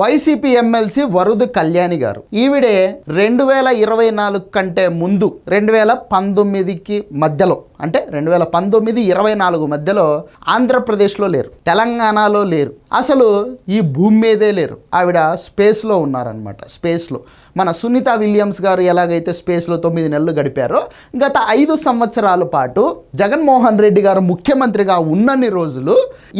YCP MLC Varudu Kalyani గారు. ఈవిడే రెండు వేల ఇరవై నాలుగు కంటే ముందు రెండు వేల పంతొమ్మిదికి మధ్యలో అంటే రెండు వేల పంతొమ్మిది ఇరవై నాలుగు మధ్యలో ఆంధ్రప్రదేశ్లో లేరు తెలంగాణలో లేరు. అసలు ఈ భూమి మీదే లేరు. ఆవిడ స్పేస్లో ఉన్నారనమాట స్పేస్లో. మన సునీత విలియమ్స్ గారు ఎలాగైతే స్పేస్లో తొమ్మిది నెలలు గడిపారో గత ఐదు సంవత్సరాల పాటు జగన్మోహన్ రెడ్డి గారు ముఖ్యమంత్రిగా ఉన్నన్ని రోజులు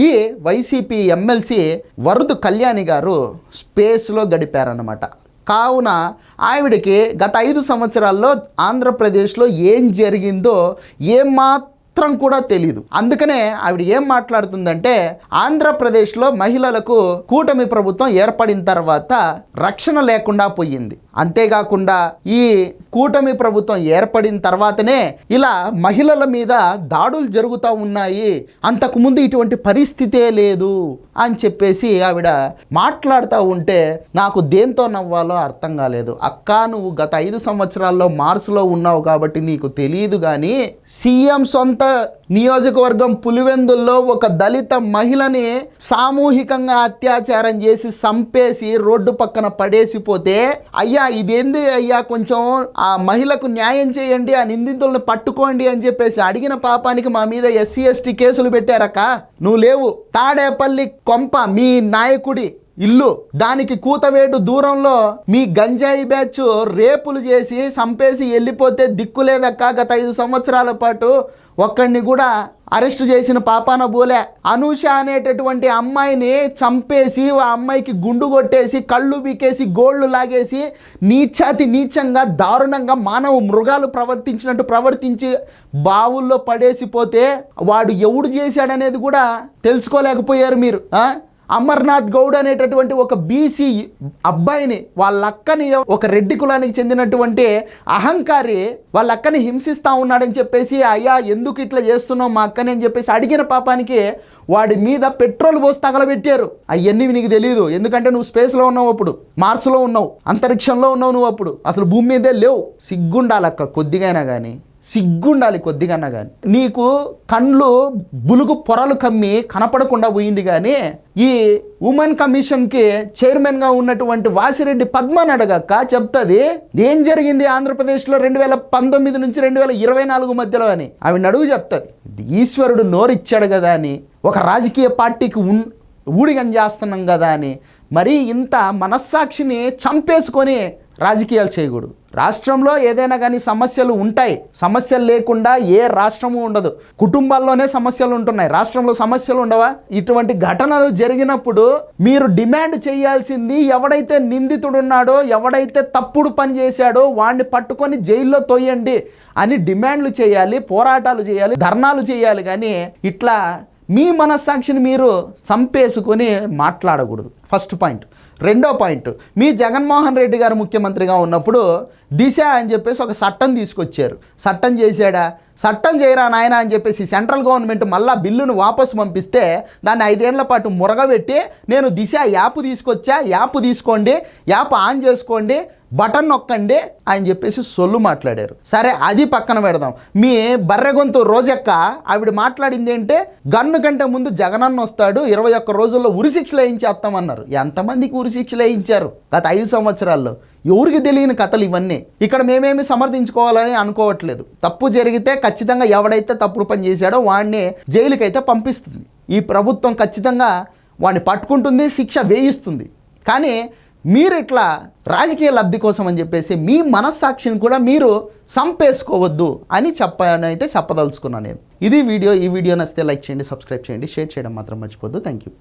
ఈ వైసీపీ ఎమ్మెల్సీ వరుదు కళ్యాణి గారు స్పేస్లో గడిపారనమాట కావున ఆవిడకి గత ఐదు సంవత్సరాల్లో ఆంధ్రప్రదేశ్లో ఏం జరిగిందో ఏమాత్రం కూడా తెలియదు అందుకనే ఆవిడ ఏం మాట్లాడుతుందంటే ఆంధ్రప్రదేశ్లో మహిళలకు కూటమి ప్రభుత్వం ఏర్పడిన తర్వాత రక్షణ లేకుండా పోయింది. అంతేకాకుండా ఈ కూటమి ప్రభుత్వం ఏర్పడిన తర్వాతనే ఇలా మహిళల మీద దాడులు జరుగుతూ ఉన్నాయి. అంతకుముందు ఇటువంటి పరిస్థితే లేదు అని చెప్పేసి ఆవిడ మాట్లాడుతూ ఉంటే నాకు దేంతో నవ్వాలో అర్థం కాలేదు. అక్క నువ్వు గత ఐదు సంవత్సరాల్లో మార్సులో ఉన్నావు కాబట్టి నీకు తెలియదు కానీ సీఎం సొంత నియోజకవర్గం పులివెందుల్లో ఒక దళిత మహిళని సామూహికంగా అత్యాచారం చేసి చంపేసి రోడ్డు పక్కన పడేసిపోతే అయ్యా ఇదేంది అయ్యా కొంచెం ఆ మహిళకు న్యాయం చేయండి ఆ నిందితులను పట్టుకోండి అని చెప్పేసి అడిగిన పాపానికి మా మీద ఎస్సీ ఎస్టీ కేసులు పెట్టారక్క. నువ్వు లేవు. తాడేపల్లి కొంప మీ నాయకుడి ఇల్లు దానికి కూతవేటు దూరంలో మీ గంజాయి బ్యాచ్ రేపులు చేసి చంపేసి వెళ్ళిపోతే దిక్కు లేదక్క గత ఐదు సంవత్సరాల పాటు ఒక్కడిని కూడా అరెస్ట్ చేసిన పాపాన బోలే అనూష అనేటటువంటి అమ్మాయిని చంపేసి ఆ అమ్మాయికి గుండు కొట్టేసి కళ్ళు బీకేసి గోళ్ళు లాగేసి నీచాతి నీచంగా దారుణంగా మానవ మృగాలు ప్రవర్తించినట్టు ప్రవర్తించి బావుల్లో పడేసిపోతే వాడు ఎవడు చేశాడనేది కూడా తెలుసుకోలేకపోయారు మీరు ఆ? అమర్నాథ్ గౌడ్ అనేటటువంటి ఒక బీసీ అబ్బాయిని వాళ్ళ అక్కని ఒక రెడ్డి కులానికి చెందినటువంటి అహంకారి వాళ్ళ అక్కని హింసిస్తూ ఉన్నాడని చెప్పేసి అయ్యా ఎందుకు ఇట్లా చేస్తున్నావు మా అక్కని? అని చెప్పేసి అడిగిన పాపానికి వాడి మీద పెట్రోల్ పోసి తగలబెట్టారు. అవన్నీ నీకు తెలియదు ఎందుకంటే నువ్వు స్పేస్లో ఉన్నావు అప్పుడు. మార్స్లో ఉన్నావు. అంతరిక్షంలో ఉన్నావు నువ్వు అప్పుడు. అసలు భూమి మీదే లేవు. సిగ్గుండాలక్క కొద్దిగైనా కానీ సిగ్గుండాలి కొద్దిగన్నా కానీ నీకు కళ్ళు బులుగు పొరలు కమ్మి కనపడకుండా పోయింది కానీ ఈ ఉమెన్ కమిషన్కి చైర్మన్గా ఉన్నటువంటి వాసిరెడ్డి పద్మని అడగక్క చెప్తుంది ఏం జరిగింది ఆంధ్రప్రదేశ్లో రెండు వేల పంతొమ్మిది నుంచి రెండు వేల ఇరవై నాలుగు మధ్యలో అని? ఆవిడ అడుగు చెప్తుంది. ఈశ్వరుడు నోరిచ్చాడు కదా అని ఒక రాజకీయ పార్టీకి ఉన్ ఊడిగం చేస్తున్నాం కదా అని మరీ ఇంత మనస్సాక్షిని చంపేసుకొని రాజకీయాలు చేయకూడదు. రాష్ట్రంలో ఏదైనా కానీ సమస్యలు ఉంటాయి. సమస్యలు లేకుండా ఏ రాష్ట్రము ఉండదు. కుటుంబాల్లోనే సమస్యలు ఉంటున్నాయి. రాష్ట్రంలో సమస్యలు ఉండవా? ఇటువంటి ఘటనలు జరిగినప్పుడు మీరు డిమాండ్ చేయాల్సింది ఎవడైతే నిందితుడున్నాడో ఎవడైతే తప్పుడు పని చేశాడో వాడిని పట్టుకొని జైల్లో తోయండి అని డిమాండ్లు చేయాలి పోరాటాలు చేయాలి ధర్నాలు చేయాలి కానీ ఇట్లా మీ మనస్సాక్షిని మీరు చంపేసుకొని మాట్లాడకూడదు. First point. రెండో పాయింట్. మీ జగన్మోహన్ రెడ్డి గారు ముఖ్యమంత్రిగా ఉన్నప్పుడు దిశ అని చెప్పేసి ఒక చట్టం తీసుకొచ్చారు. చట్టం చేశాడా? చట్టం చేయరా నాయన అని చెప్పేసి సెంట్రల్ గవర్నమెంట్ మళ్ళా బిల్లును వాపసు పంపిస్తే దాన్ని ఐదేళ్ళ పాటు మురగబెట్టి నేను దిశ యాప్ తీసుకొచ్చా? యాప్ తీసుకోండి. యాప్ ఆన్ చేసుకోండి. బటన్ నొక్కండి అని చెప్పేసి సొల్లు మాట్లాడారు. సరే అది పక్కన పెడదాం. మీ బర్రె గొంతు రోజక్క ఆవిడ మాట్లాడింది ఏంటంటే గన్ను కంటే ముందు జగనన్న వస్తాడు ఇరవై ఒక్క రోజుల్లో ఉరిశిక్షలు వేయించేస్తామన్నారు. ఎంతమందికి ఉరిశిక్షలు వేయించారు? గత ఐదు సంవత్సరాల్లో. ఎవరికి తెలియని కథలు ఇవన్నీ. ఇక్కడ మేమేమి సమర్థించుకోవాలని అనుకోవట్లేదు. తప్పు జరిగితే ఖచ్చితంగా ఎవడైతే తప్పుడు పని చేశాడో వాడిని జైలుకైతే పంపిస్తుంది. ఈ ప్రభుత్వం ఖచ్చితంగా వాడిని పట్టుకుంటుంది శిక్ష వేయిస్తుంది. కానీ మీరు ఇట్లా రాజకీయ లబ్ధి కోసం అని చెప్పేసి మీ మనస్సాక్షిని కూడా మీరు సంపేసుకోవద్దు అని చెప్పనైతే చెప్పదలుచుకున్నాను నేను. ఇది వీడియో ఈ వీడియో నచ్చితే లైక్ చేయండి సబ్స్క్రైబ్ చేయండి షేర్ చేయడం మాత్రం మర్చిపోద్దు థ్యాంక్ యూ